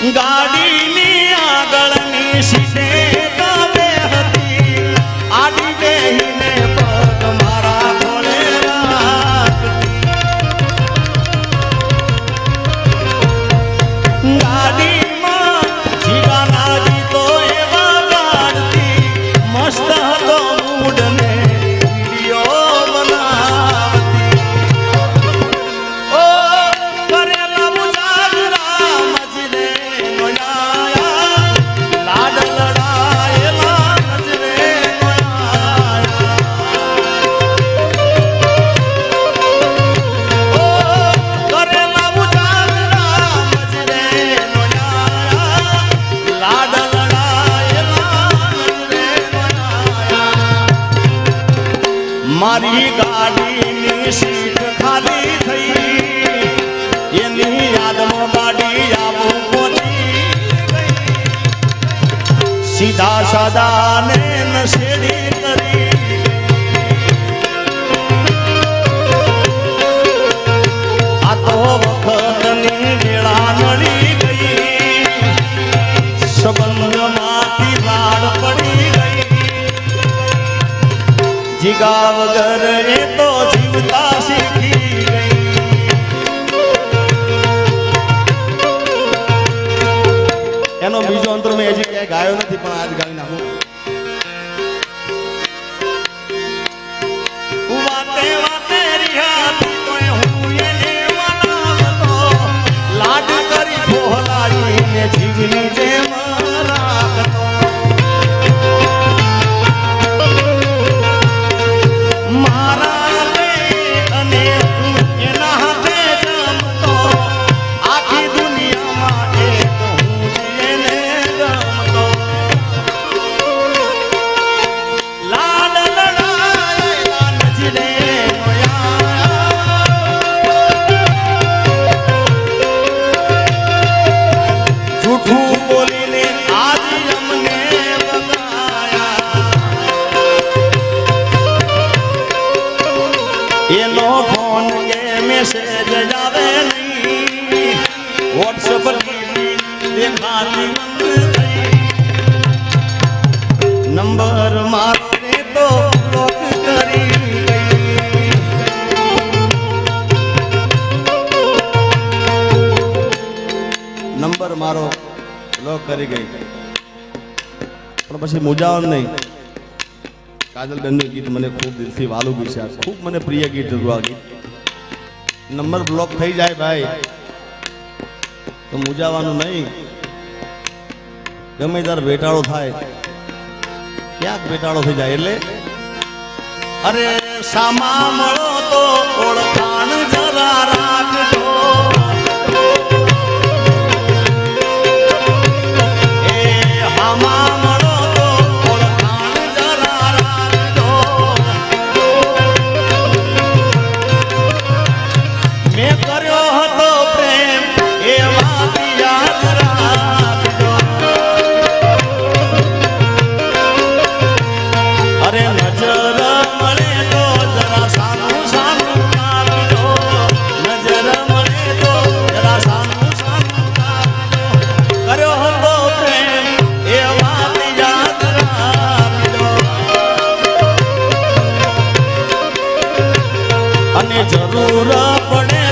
ગાડીની આગળની સીટે મારી ગાડીની સીટ ખાલી થઈ. એની યાદમાં ગાડી આવો પહોંચી સીધા સાદા એનો બીજો અંતર મેં હજી ક્યાંય ગાયો નથી, પણ આજ ગાઈ નાખું લાડ કરી ભોલાજીને જીવની મેસેજ જાવે વોટ્સઅપ નંબર મારે તો બ્લોક કરી નંબર મારો બ્લોક કરી ગઈ. પણ પછી મુજાવન નહીં. કાજલ બેનનું ગીત મને ખૂબ દિલથી વાલું ગીત છે. ખૂબ મને પ્રિય ગીત હતું આ ગીત. નંબર બ્લોક થઈ જાય ભાઈ. તો મુજાવાનું નહીં. ગમે ત્યારે બેટાળો થાય. ક્યાંક બેટાળો થઈ જાય એટલે? અરે સામા મળો તો ઓળખાણ અને જરૂર પડે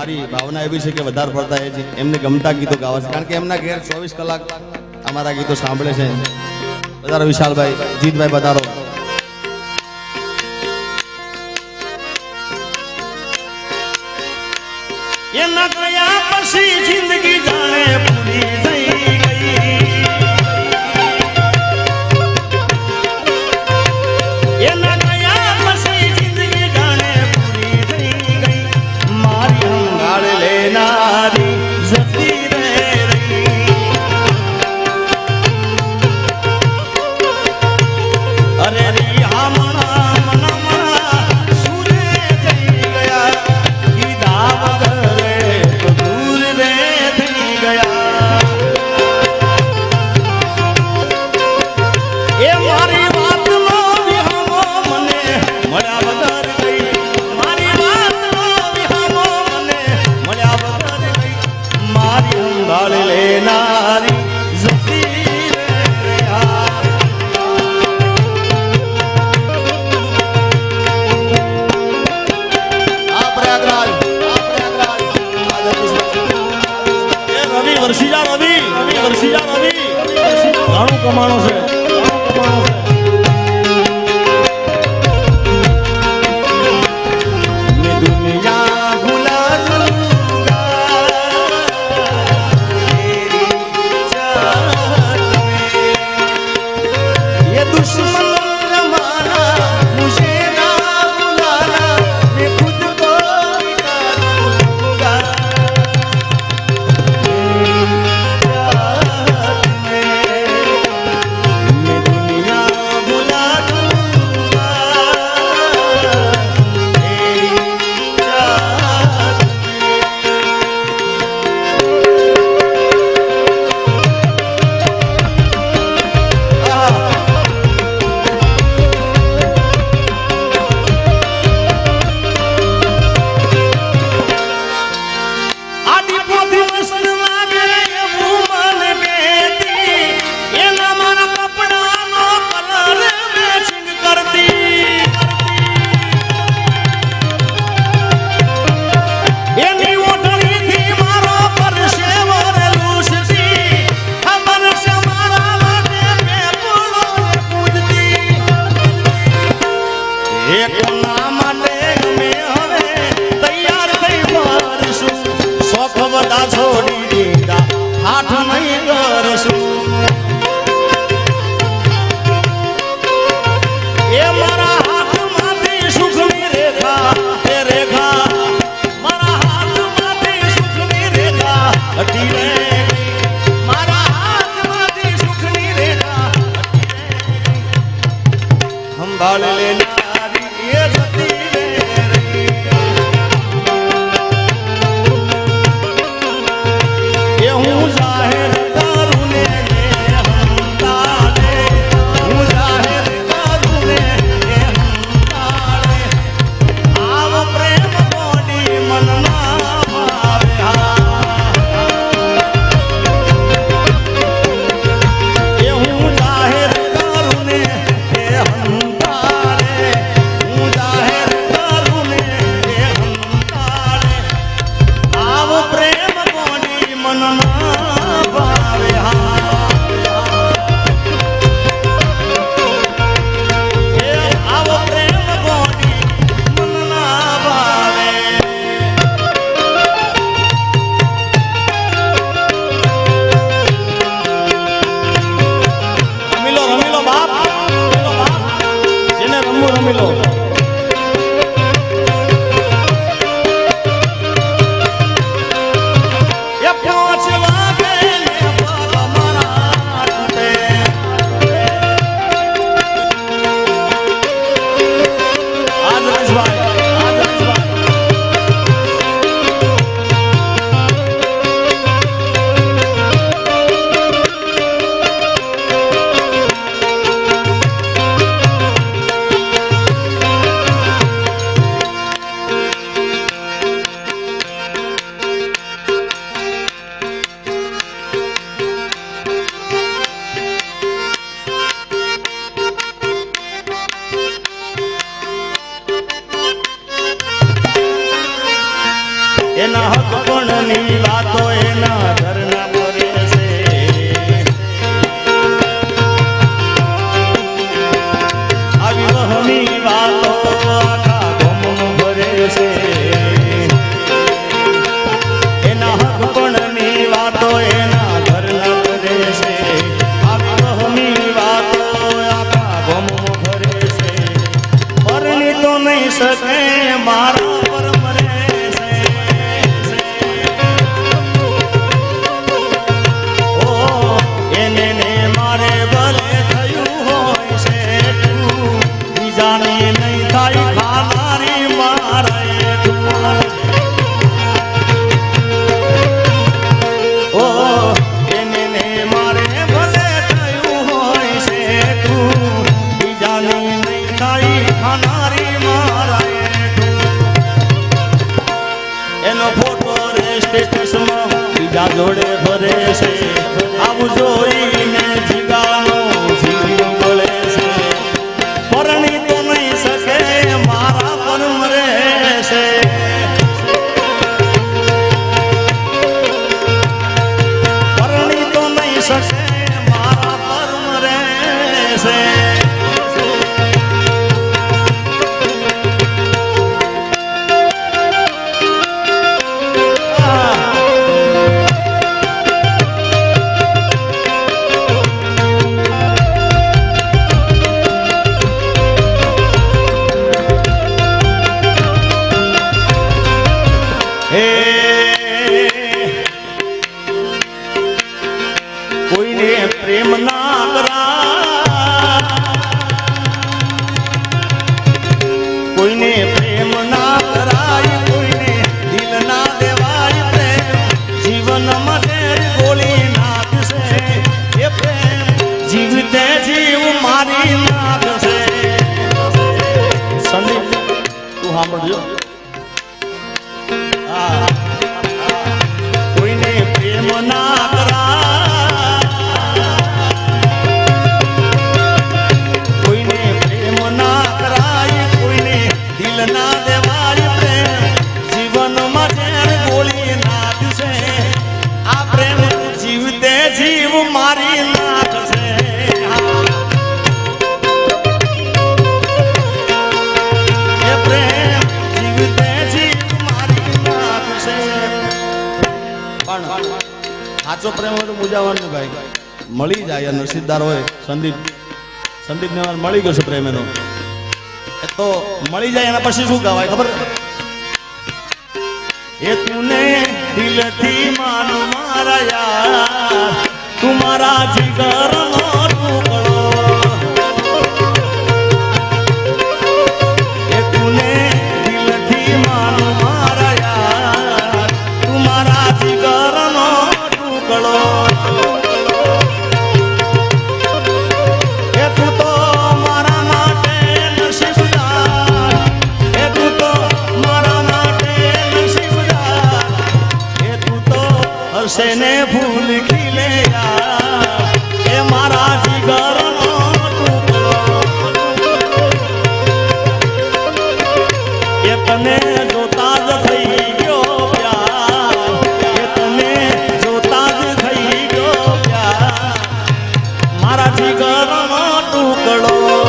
મારી ભાવના એવી છે કે વધારે પડતા એ એમને ગમતા ગીતો ગાવા છે. કારણ કે એમના ઘેર ચોવીસ કલાક અમારા ગીતો સાંભળે છે. વધારો વિશાલભાઈ, જીતભાઈ વધારો. એના કયા પછી જિંદગી જાણે છોડી એના હક પણની વાતો અહીંયા નરસિદ્ધાર હોય, સંદીપ સંદીપ ને મળી ગયો છે પ્રેમ એનો. એ તો મળી જાય, એના પછી શું ગાવાય ખબર? એ તુને દિલથી માનો મારા તું મારા જીગર જીગરનો ટુકડો.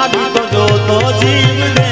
ભાગી તો જોતો જીવને.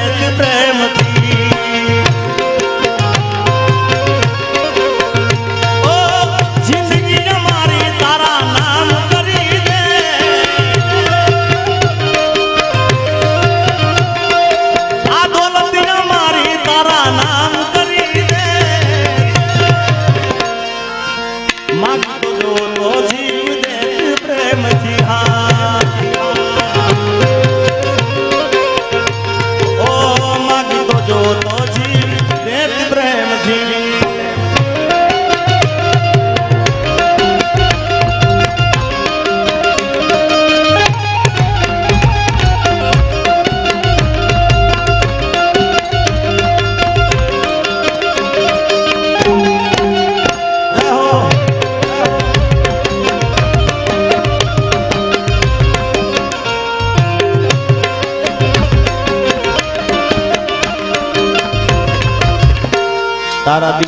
para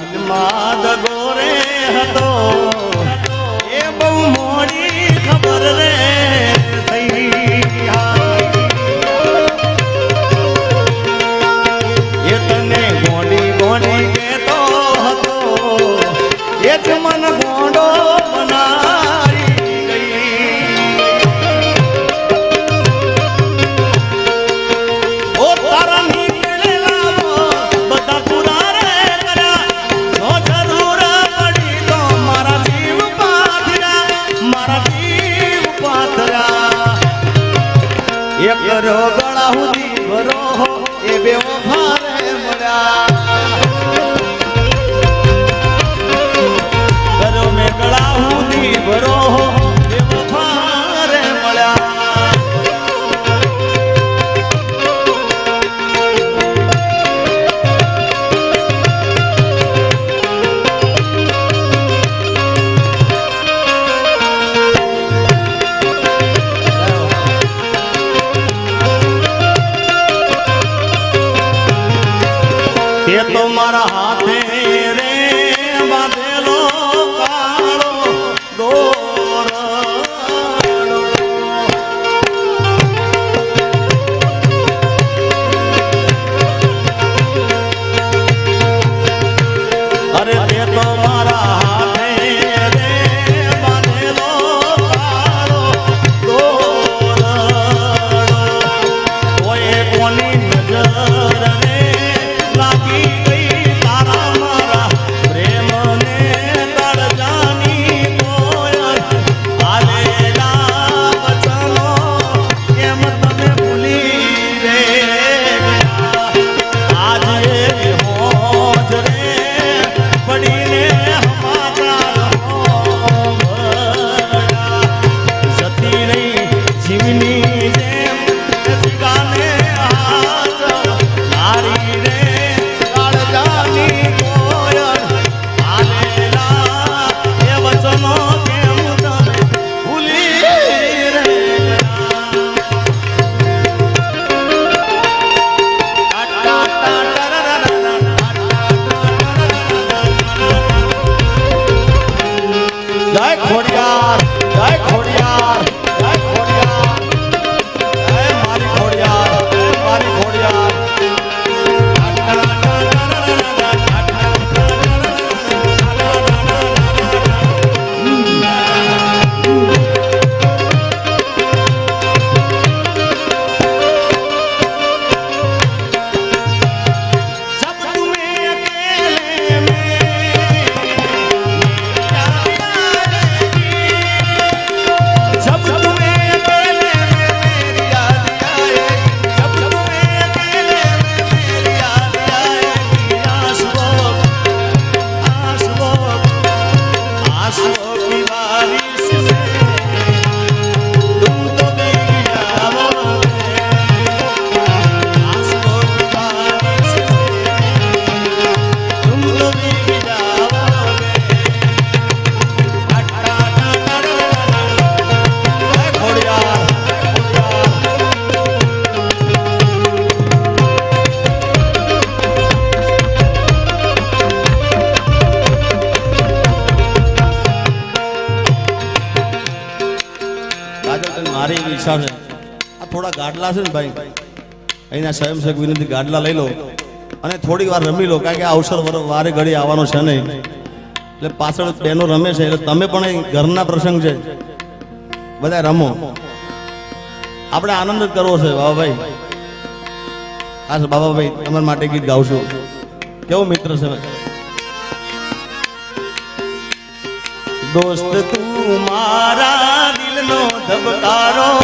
હાથે છે. આ થોડા ગાડલા છે ને ભાઈ. અહીંના સ્વયંસેવક વિનંતી ગાડલા લઈ લો. અને થોડીક વાર રમી લો, કારણ કે અવસર વારે ઘડી આવવાનો છે નહીં. એટલે પાછળ બહેનો રમે છે, એટલે તમે પણ ઘરના પ્રસંગ છે. બધા રમો. આપણે આનંદ જ કરવો છે, બાબાભાઈ. હા બાબાભાઈ, તમારા માટે ગીત ગાવશું કેવો મિત્ર છે? દોસ્ત, તું મારા દિલનો ધબકારો